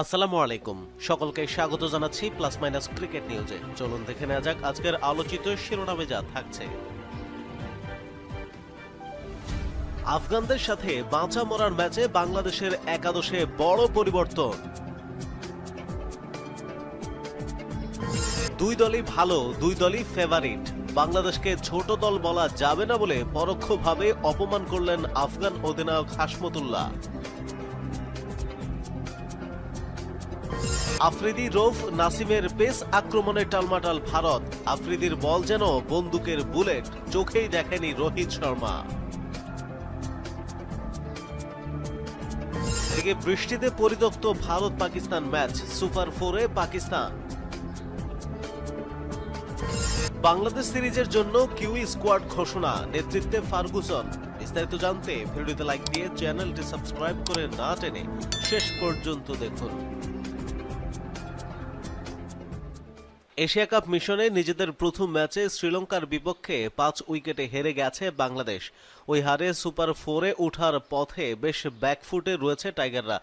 আসসালামু আলাইকুম। সকলকে স্বাগত জানাচ্ছি প্লাস মাইনাস ক্রিকেট নিউজে। চলুন দেখে নেওয়া যাক আজকের আলোচিত শিরোনামে যা থাকছে। আফগানদের সাথে বাঁচা মরার ম্যাচে বাংলাদেশের একাদশে বড় পরিবর্তন। দুই দলই ভালো, দুই দলই ফেভারিট বাংলাদেশকে ছোট দল বলা যাবে না বলে পরোক্ষভাবে অপমান করলেন আফগান অধিনায়ক হাসমতুল্লাহ। আফ্রিদি রৌফ নাসিমের পেস আক্রমণে টালমাটাল ভারত। আফ্রিদির বল যেন বন্দুকের বুলেট, চোখেই দেখেনি রোহিত শর্মা। এদিকে বৃষ্টিতে পরিত্যক্ত ভারত পাকিস্তান ম্যাচ, সুপার ফোরে পাকিস্তান। বাংলাদেশ সিরিজের জন্য কিউই স্কোয়াড ঘোষণা, নেতৃত্বে ফার্গুসন। বিস্তারিত জানতে ভিডিওতে লাইক দিয়ে চ্যানেলটি সাবস্ক্রাইব করে না টেনে শেষ পর্যন্ত দেখুন। এশিয়া কাপ মিশনে নিজেদের প্রথম ম্যাচে শ্রীলঙ্কার বিপক্ষে পাঁচ উইকেটে হেরে গেছে বাংলাদেশ। ওই হারে সুপার ফোরে ওঠার পথে বেশ ব্যাকফুটে রয়েছে টাইগাররা।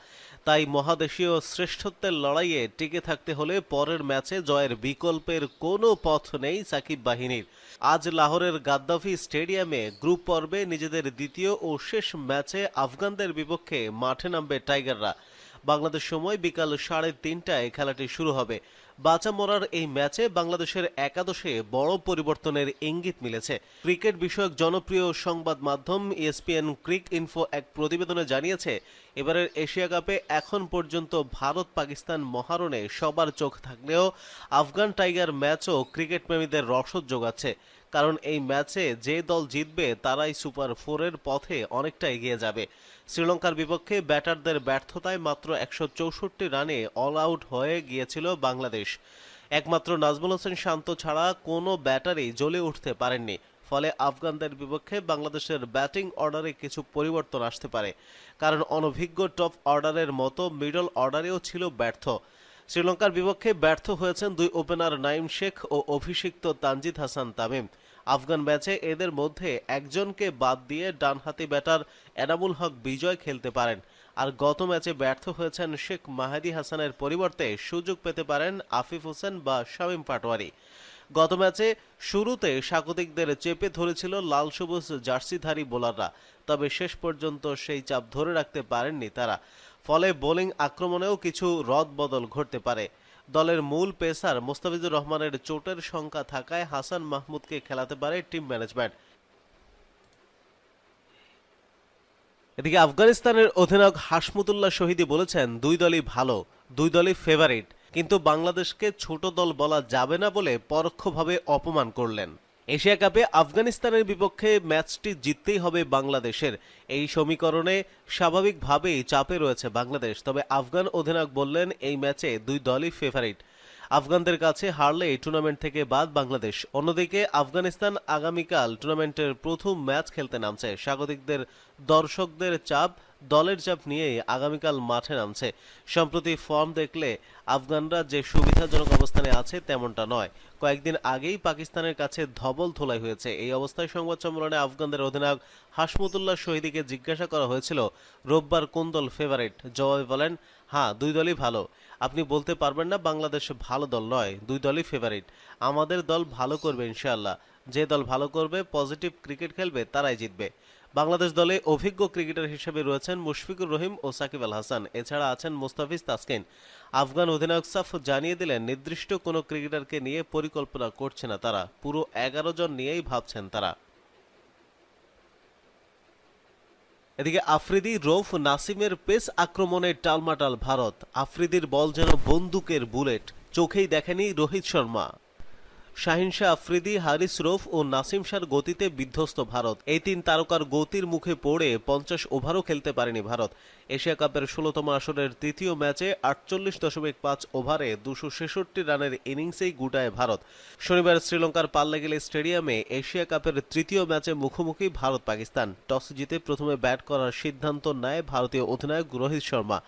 তাই মহাদেশীয় শ্রেষ্ঠত্বের লড়াইয়ে টিকে থাকতে হলে পরের ম্যাচে জয়ের বিকল্পের কোনো পথ নেই সাকিব বাহিনীর। আজ লাহোরের গাদ্দাফি স্টেডিয়ামে গ্রুপ পর্বে নিজেদের দ্বিতীয় ও শেষ ম্যাচে আফগানদের বিপক্ষে মাঠে নামবে টাইগাররা। বাংলাদেশ সময় বিকাল সাড়ে তিনটায় খেলাটি শুরু হবে। বাঁচা মরার এই ম্যাচে বাংলাদেশের একাদশে বড় পরিবর্তনের ইঙ্গিত মিলেছে। ক্রিকেট বিষয়ক জনপ্রিয় সংবাদ মাধ্যম E ইএসপিএন ক্রিক ইনফো এক প্রতিবেদনে জানিয়েছে, এবারের এশিয়া কাপে এখন পর্যন্ত ভারত পাকিস্তান মহারণে সবার চোখ থাকলেও আফগান টাইগার ম্যাচও ক্রিকেট প্রেমীদের রসদ যোগাচ্ছে। কারণ এই ম্যাচে যে দল জিতবে তারাই সুপার ফোরের পথে অনেকটা এগিয়ে যাবে। শ্রীলঙ্কার বিপক্ষে ব্যাটারদের ব্যর্থতায় মাত্র একশো চৌষট্টি রানে অল আউট হয়ে গিয়েছিল বাংলাদেশ। একমাত্র নাজমুল হোসেন শান্ত ছাড়া কোনো ব্যাটারই জ্বলে উঠতে পারেননি। ফলে আফগানদের বিপক্ষে বাংলাদেশের ব্যাটিং অর্ডারে কিছু পরিবর্তন আসতে পারে। কারণ অনভিজ্ঞ টপ অর্ডারের মতো মিডল অর্ডারেও ছিল ব্যর্থ। শ্রীলঙ্কার বিপক্ষে ব্যর্থ হয়েছেন দুই ওপেনার নাইম শেখ ও অভিষিক্ত তানজিদ হাসান তামিম। আফগান ম্যাচে এদের মধ্যে একজনকে বাদ দিয়ে ডানহাতি ব্যাটার এনামুল হক বিজয় খেলতে পারেন। আর গত ম্যাচে ব্যর্থ হয়েছেন শেখ মাহাদি হাসানের পরিবর্তে সুযোগ পেতে পারেন আফিফ হোসেন বা শামীম পাটোয়ারি। গত ম্যাচে শুরুতে স্বাগতিকদের চেপে ধরেছিল লাল সবুজ জার্সিধারী বোলাররা, তবে শেষ পর্যন্ত সেই চাপ ধরে রাখতে পারেননি তারা। ফলে বোলিং আক্রমণেও কিছু রদ বদল ঘটতে পারে। দলের মূল পেসার মোস্তাফিজুর রহমানের চোটের সংখ্যা থাকায় হাসান মাহমুদকে খেলাতে পারে টিম ম্যানেজমেন্ট। এদিকে আফগানিস্তানের অধিনায়ক হাসমুতুল্লাহ শহীদি বলেছেন, দুই দলই ভালো, দুই দলই ফেভারিট কিন্তু বাংলাদেশকে ছোট দল বলা যাবে না বলে পরোক্ষভাবে অপমান করলেন। এশিয়া কাপে আফগানিস্তানের বিপক্ষে ম্যাচটি জিততেই হবে বাংলাদেশের। এই সমীকরণে স্বাভাবিকভাবেই চাপে রয়েছে বাংলাদেশ। তবে আফগান অধিনায়ক বললেন, এই ম্যাচে দুই দলই ফেভারিট আফগানদের কাছে হারলে এই টুর্নামেন্ট থেকে বাদ বাংলাদেশ। অন্যদিকে আফগানিস্তান আগামীকাল টুর্নামেন্টের প্রথম ম্যাচ খেলতে নামছে। স্বাগতিকদের দর্শকদের চাপ দলের চাপ নিয়েই আগামীকাল মাঠে নামছে। সম্প্রতি ফর্ম দেখলে আফগানরা যে সুবিধাজনক অবস্থানে আছে তেমনটা নয়। কয়েকদিন আগেই পাকিস্তানের কাছে ধবল ধোলাই হয়েছে। এই অবস্থায় সংবাদ সম্মেলনে আফগানদের অধিনায়ক হাসমতুল্লাহ শহীদিকে জিজ্ঞাসা করা হয়েছিল, রোববার কোন দল ফেভারিট জবাবে বলেন হ্যাঁ দুই দলই ভালো। আপনি বলতে পারবেন না বাংলাদেশ ভালো দল নয়, দুই দলই ফেভারিট আমাদের দল ভালো করবে ইনশাআল্লাহ। যে দল ভালো করবে পজিটিভ ক্রিকেট খেলবে, তারাই জিতবে। বাংলাদেশ দলে অভিজ্ঞ ক্রিকেটার হিসেবে রয়েছেন মুশফিকুর রহিম ও সাকিব আল হাসান। এছাড়া আছেন মুস্তাফিজ তাসকিন। আফগান অধিনায়ক সাফ জানিয়ে দিলেন, নির্দিষ্ট কোনো ক্রিকেটারকে নিয়ে পরিকল্পনা করছে না তারা। পুরো এগারো জন নিয়েই ভাবছেন তারা। এদিকে আফ্রিদি রৌফ নাসিমের পেস আক্রমণে টালমাটাল ভারত। আফ্রিদির বল যেন বন্দুকের বুলেট। চোখেই দেখেনি রোহিত শর্মা। শাহিন শাহ আফ্রিদি, হারিস রৌফ ও নাসিম শাহর গতিতে বিধ্বস্ত ভারত। এই তিন তারকার গতির মুখে পড়ে পঞ্চাশ ওভারও খেলতে পারেনি ভারত। এশিয়া কাপের ষোলতম আসরের তৃতীয় ম্যাচে আটচল্লিশ দশমিক পাঁচ ওভারে দুশো ছেষট্টি রানের ইনিংসেই গুটায় ভারত। শনিবার শ্রীলঙ্কার পাল্লাগেলি স্টেডিয়ামে এশিয়া কাপের তৃতীয় ম্যাচে মুখোমুখি ভারত পাকিস্তান টস জিতে প্রথমে ব্যাট করার সিদ্ধান্ত নেয় ভারতীয় অধিনায়ক রোহিত শর্মা।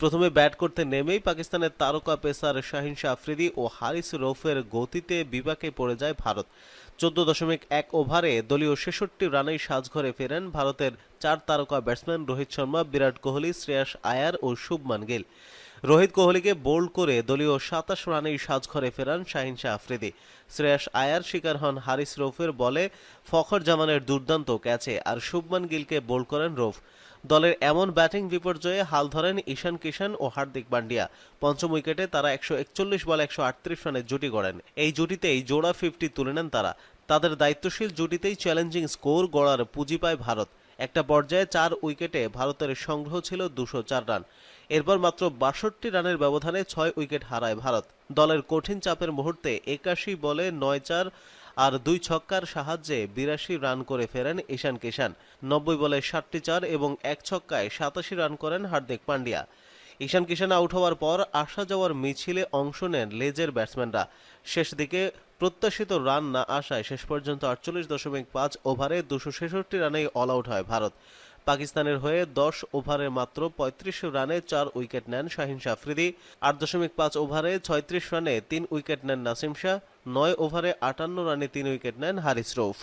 প্রথমে ব্যাট করতে নেমেই পাকিস্তানের তারকা পেসার শাহিন শাহ আফ্রিদি ও হারিস রৌফের গতিতে বিপাকে পড়ে যায় ভারত। চোদ্দ দশমিক এক ওভারে দলীয় ছেষট্টি রানেই সাজঘরে ফেরেন ভারতের চার তারকা ব্যাটসম্যান রোহিত শর্মা, বিরাট কোহলি, শ্রেয়াস আয়ার ও শুভমান গিল। রোহিত কোহলিকে বোল্ড করে দলীয় সাতাশ রানেই সাজঘরে ফেরান শাহিন শাহ আফ্রিদি শ্রেয়াস আয়ার শিকার হন হারিস রৌফের বলে, ফখর জামানের দুর্দান্ত ক্যাচে আর শুভমান গিলকে বোল্ড করেন রৌফ। দলের এমন ব্যাটিং বিপর্যয়ে হাল ধরেন ঈশান কিষান ও হার্দিক পান্ডিয়া। পঞ্চম উইকেটে তারা একশো একচল্লিশ বলে একশো আটত্রিশ রানের জুটি গড়েন। এই জুটিতেই জোড়া ফিফটি তুলে নেন তারা। তাদের দায়িত্বশীল জুটিতেই চ্যালেঞ্জিং স্কোর গড়ার পুঁজি পায় ভারত। একটা পর্যায়ে চার উইকেটে ভারতের সংগ্রহ ছিল দুশো চার রান। এরপর মাত্র বাষট্টি রানের ব্যবধানে ছয় উইকেট হারায় ভারত। দলের কঠিন চাপের মুহূর্তে একাশি বলে নয় চার আর দুই ছক্কার সাহায্যে বিরাশি রান করে ফেরেন ঈশান কিষান নব্বই বলে ষাটটি চার এবং এক ছক্কায় সাতাশি রান করেন হার্দিক পান্ডিয়া। ঈশান কিষান আউট হওয়ার পর আসা যাওয়ার মিছিলে অংশ নেন লেজের ব্যাটসম্যানরা। শেষ দিকে প্রত্যাশিত রান না আসায় শেষ পর্যন্ত আটচল্লিশ দশমিক পাঁচ ওভারে দুশো ছেষট্টি রানেই অল আউট হয় ভারত। পাকিস্তানের হয়ে দশ ওভারে মাত্র পঁয়ত্রিশ রানে চার উইকেট নেন শাহিন আফ্রিদি আট দশমিক পাঁচ ওভারে ছয়ত্রিশ রানে তিন উইকেট নেন নাসিম শাহ। নয় ওভারে আটান্ন রানে তিন উইকেট নেন হারিস রৌফ।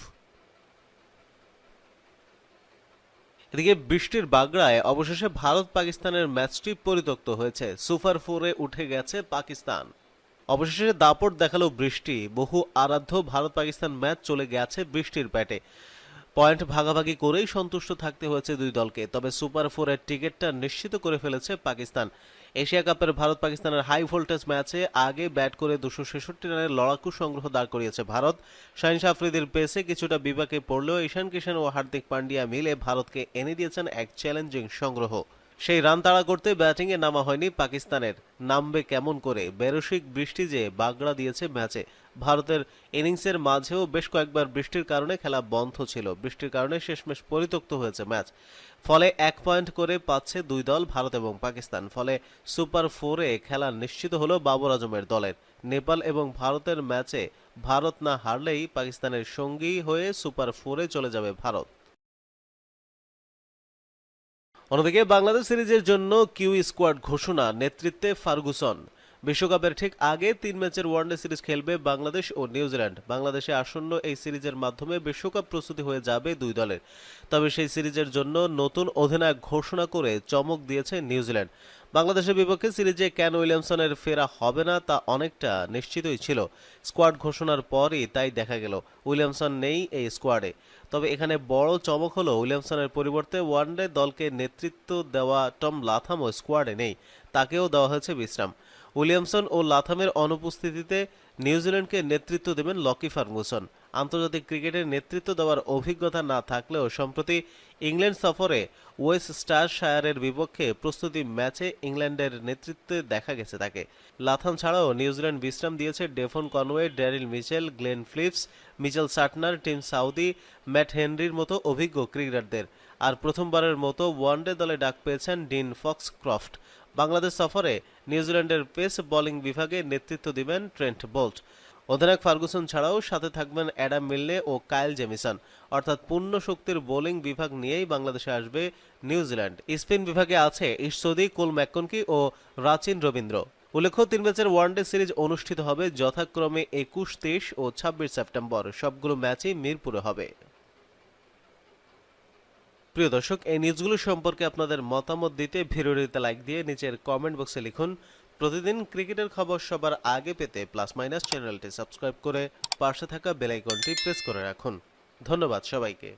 এদিকে বৃষ্টির বাগড়ায় অবশেষে ভারত পাকিস্তানের ম্যাচটি পরিত্যক্ত হয়েছে। সুপার ফোরে উঠে গেছে পাকিস্তান। অবশেষে দাপট দেখাল বৃষ্টি। বহু আরাধ্য ভারত পাকিস্তান ম্যাচ চলে গেছে বৃষ্টির প্যাটে। পয়েন্ট ভাগাভাগি করেই সন্তুষ্ট থাকতে হয়েছে দুই দলকে। তবে সুপার ফোরের টিকিটটা নিশ্চিত করে ফেলেছে পাকিস্তান। এশিয়া কাপের ভারত পাকিস্তানের হাই ভোল্টেজ ম্যাচে আগে ব্যাট করে দুশো ছেষট্টি রানের লড়াকু সংগ্রহ দাঁড় করিয়েছে ভারত। শাহিন সাফরিদের পেসে কিছুটা বিপাকে পড়লেও ঈশান কিষান ও হার্দিক পান্ডিয়া মিলে ভারতকে এনে দিয়েছেন এক চ্যালেঞ্জিং সংগ্রহ। সেই রান তাড়া করতে ব্যাটিংয়ে নামা হয়নি পাকিস্তানের। নামবে কেমন করে? বেরসিক বৃষ্টি যে বাগড়া দিয়েছে ম্যাচে, ভারতের ইনিংসের মাঝেও বেশ কয়েকবার বৃষ্টির কারণে খেলা বন্ধ ছিল। বৃষ্টির কারণে শেষমেশ পরিত্যক্ত হয়েছে ম্যাচ। ফলে এক পয়েন্ট করে পাচ্ছে দুই দল, ভারত এবং পাকিস্তান। ফলে সুপার ফোরে খেলা নিশ্চিত হলো বাবর আজমের দলের। নেপাল এবং ভারতের ম্যাচে ভারত না হারলেই পাকিস্তানের সঙ্গী হয়ে সুপার ফোরে চলে যাবে ভারত। অন্যদিকে বাংলাদেশ সিরিজের জন্য কিউ স্কোয়াড ঘোষণা নেতৃত্বে ফার্গুসন। বিশ্বকাপের ঠিক আগে তিন ম্যাচের ওয়ানডে সিরিজ খেলবে বাংলাদেশ ও নিউজিল্যান্ড। বাংলাদেশে আসন্ন এই সিরিজের মাধ্যমে বিশ্বকাপ প্রস্তুতি হয়ে যাবে দুই দলের। তবে সেই সিরিজের জন্য নতুন অধিনায়ক ঘোষণা করে চমক দিয়েছে নিউজিল্যান্ড। বাংলাদেশের বিপক্ষে সিরিজে ক্যান উইলিয়ামসনের ফেরা হবে না তা অনেকটা নিশ্চিতই ছিল। স্কোয়াড ঘোষণার পরই তাই দেখা গেল, উইলিয়ামসন নেই এই স্কোয়াডে। তবে এখানে বড় চমক হলো উইলিয়ামসনের পরিবর্তে ওয়ানডে দলকে নেতৃত্ব দেওয়া টম লাথামও স্কোয়াডে নেই, তাকেও দেওয়া হয়েছে বিশ্রাম। উইলিয়ামসন ও লাথামের অনুপস্থিতিতে নিউজিল্যান্ডকে নেতৃত্ব দেবেন লকি ফার্গুসন। আন্তর্জাতিক ক্রিকেটের নেতৃত্ব দেওয়ার অভিজ্ঞতা না থাকলেও সম্প্রতি ইংল্যান্ড সফরে ওয়েস্ট স্টার শায়ারের বিপক্ষে প্রস্তুতি ম্যাচে ইংল্যান্ডের নেতৃত্বে দেখা গেছে তাকে। লাথাম ছাড়াও নিউজিল্যান্ড বিশ্রাম দিয়েছে Devon Conway, Daryl Mitchell, Glenn Phillips, Mitchell Santner Tim Southee, Matt হেনরির মতো অভিজ্ঞ ক্রিকেটারদের। আর প্রথমবারের মতো ওয়ানডে দলে ডাক পেয়েছেন ডিন ফক্স ক্রফট বাংলাদেশ সফরে নিউজিল্যান্ডের পেস বোলিং বিভাগে নেতৃত্ব দিবেন ট্রেন্ট বোল্ট। অধিনায়ক ফার্গুসন ছাড়াও সাথে থাকবেন অ্যাডাম মিলনে ও কায়েল জেমিসন। অর্থাৎ পূর্ণ শক্তির বোলিং বিভাগ নিয়েই বাংলাদেশে আসবে নিউজিল্যান্ড। স্পিন বিভাগে আছে ঈশ্বদী কুল ম্যাককনকি ও রাচিন রবীন্দ্র। উল্লেখ্য, তিন ম্যাচের ওয়ানডে সিরিজ অনুষ্ঠিত হবে যথাক্রমে একুশ, তেইশ ও ছাব্বিশ সেপ্টেম্বর। সবগুলো ম্যাচই মিরপুরে হবে। প্রিয় দর্শক, এই নিউজগুলো সম্পর্কে আপনাদের মতামত দিতে ভিডিওটিতে লাইক দিয়ে নিচের কমেন্ট বক্সে লিখুন। প্রতিদিন ক্রিকেটের খবর সবার আগে পেতে প্লাস মাইনাস চ্যানেলটি সাবস্ক্রাইব করে পাশে থাকা বেলাইকনটি প্রেস করে রাখুন। ধন্যবাদ সবাইকে।